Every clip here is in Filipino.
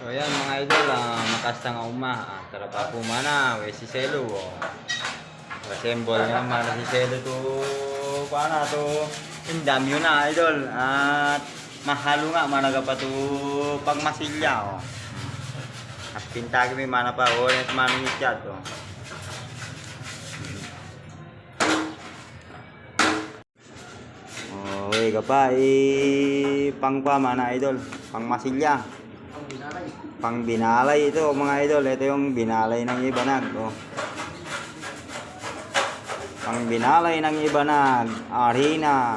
So yan mga idol, uh, makasta nga uma. Ah, tara pa po mana, we si Selo. Oh. Assemble nga mana si Selo to, paano to, indam yun na idol. At mahalo nga mana ka pa to pagmasilya. Oh. At pintagi may mana pa, oh, at mana ni chat. Oh. Okay ka pa, eh, pang pa mana idol, pang masilya. Ang binalay. Pang binalay ito mga idol. Ito yung binalay ng ibanag. Oh. Pang binalay ng ibanag. Arena.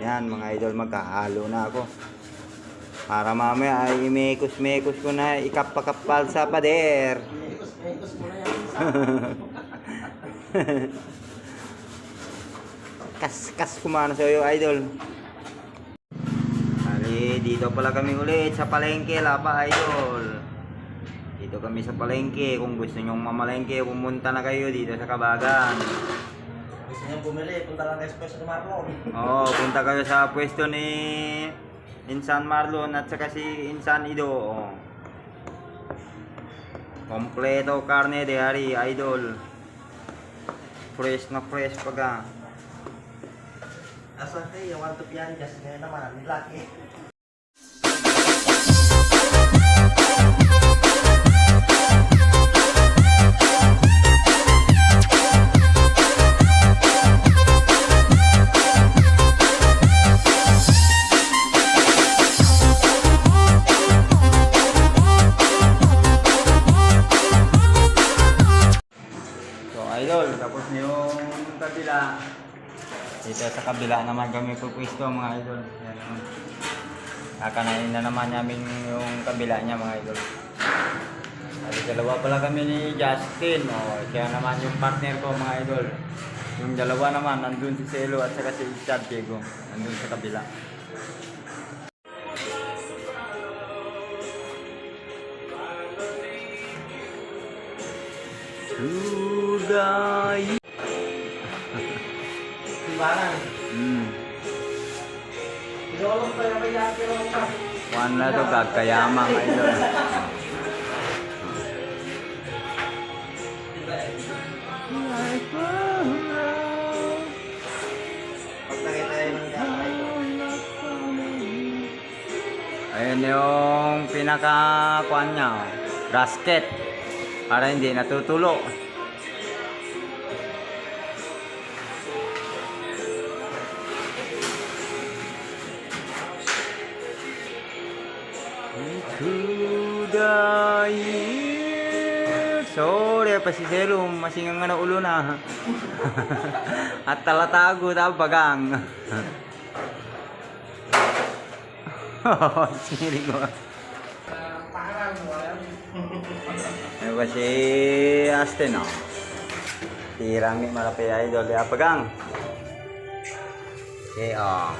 Yan mga idol. Magkahalo na ako. Para mamaya ay imekos-mekos ko na ikapakapal sa pader. Mekos-mekos mo na yan. Kas-kas kumana sa'yo idol. Dito pala kami ulit sa palengke, Lapa Idol. Dito kami sa palengke. Kung gusto nyong mamalengke, pumunta na kayo dito sa Kabagan. Gusto niyo bumili, punta lang kayo sa pwesto ni Marlon. Oo, punta kayo sa pwesto ni Insan Marlon at saka si Insan Ido. Oh. Kompleto karne de hari, Idol. Fresh na fresh pag Asa kayo, want to piyan, just ngayon naman, nilaki. Yung kabila. Dito sa kabila naman kami pupwesto mga idol. Yan. oh. Kakanain na naman namin yung kabila niya mga idol. At dalawa pala kami ni Justin. Oh, siya naman yung partner ko mga idol. Yung dalawa naman, nandun si Celo at saka si Chad Diego. Nandun sa kabila. Suday. Timbangan. Hmm. Kuan na to idol. Yun ng gamay. Ayun yung pinaka kuan niya, oh. gasket. Para hindi natutulo. Kuday. Sorry, pa si Zero, masingang nga na ulo na. At talatago na bagang. Siri ko. Ano ba si Aston, oh? Tirang ni Malapi Idol. Ya, pegang. Okay, oh.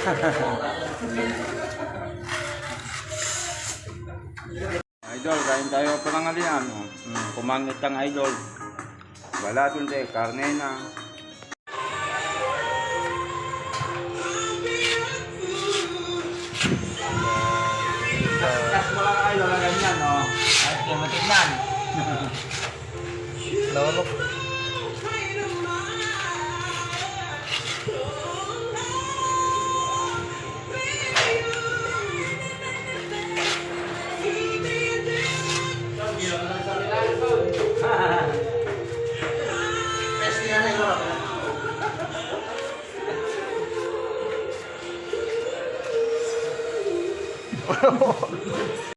Idol, kain tayo panangalian. Oh. Mm, kumangit ang idol. Wala dun karne na. Kas mo lang idol, ganyan, oh. Ay, kaya matignan. Lolo. ろう